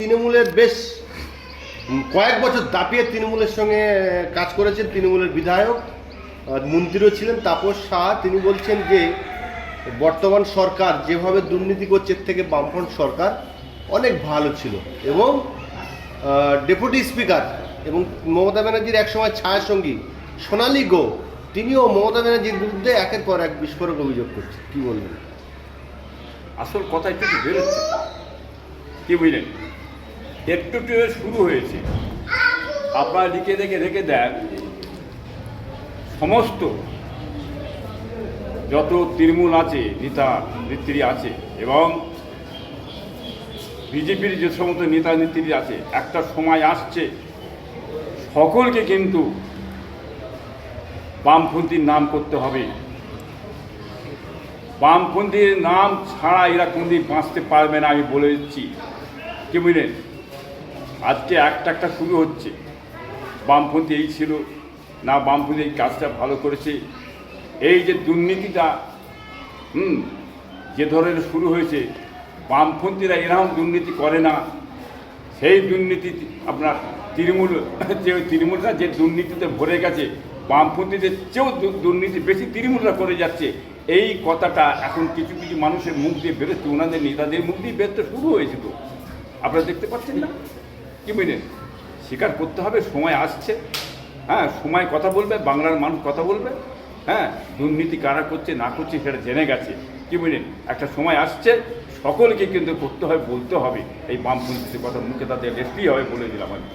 তৃণমূলের বেশ কয়েক বছর দাপিয়ে তৃণমূলের সঙ্গে কাজ করেছেন তৃণমূলের বিধায়ক মন্ত্রীও ছিলেন তাপস শাহ তিনি বলছেন যে, বর্তমান সরকার যেভাবে দুর্নীতি করছে থেকে বামফ্রন্ট সরকার অনেক ভালো ছিল এবং ডেপুটি স্পিকার এবং মমতা ব্যানার্জির একসময় ছায়াসঙ্গী সোনালি গো, তিনিও মমতা ব্যানার্জির বিরুদ্ধে একের পর এক বিস্ফোরক অভিযোগ করছে কি বলবেন? আসল কথা একটু বেরোচ্ছে কি বুঝলেন? একটু একটু শুরু হয়েছে। আপনারা লিখে দেখে রেখে দেন। সমস্ত যত তৃণমূল আছে, নেতা, নেত্রী আছে, এবং বিজেপির যে সমস্ত নেতা, নেত্রী আছে, একটা সময় আসছে, সকলকে কিন্তু বামপন্থীর নাম করতে হবে। বামপন্থীর নাম ছাড়া এরা কোনদিন বাঁচতে পারবে না, আমি বলে দিচ্ছি। কি বুঝলেন? আজকে একটা একটা শুরু হচ্ছে। বামপন্থী এই ছিল, না বামপন্থী এই কাজটা ভালো করেছে। এই যে দুর্নীতিটা, হুম, যে ধরনের শুরু হয়েছে, বামপন্থীরা এরকম দুর্নীতি করে না। সেই দুর্নীতি আপনার তৃণমূল, যে তৃণমূলটা যে দুর্নীতিতে ভরে গেছে, বামপন্থীদের চেয়েও দুর্নীতি বেশি তৃণমূলরা করে যাচ্ছে। এই কথাটা এখন কিছু কিছু মানুষের মুখ দিয়ে বেরোচ্ছে, ওনাদের নেতাদের মুখ দিয়ে বেরোতে শুরু হয়েছিল। আপনারা দেখতে পাচ্ছেন না? কি বুঝলেন স্বীকার করতে হবে, সময় আসছে। হ্যাঁ সময় কথা বলবে, বাংলার মানুষ কথা বলবে। হ্যাঁ দুর্নীতি কারা করছে, না করছে, সেটা জেনে গেছে। কি বুঝলেন একটা সময় আসছে, সকলকে কিন্তু করতে হবে বলতে হবে। এই বামপন্থীদের কথা মুখে তাদের লেখতেই হবে বলে দিলাম আমি।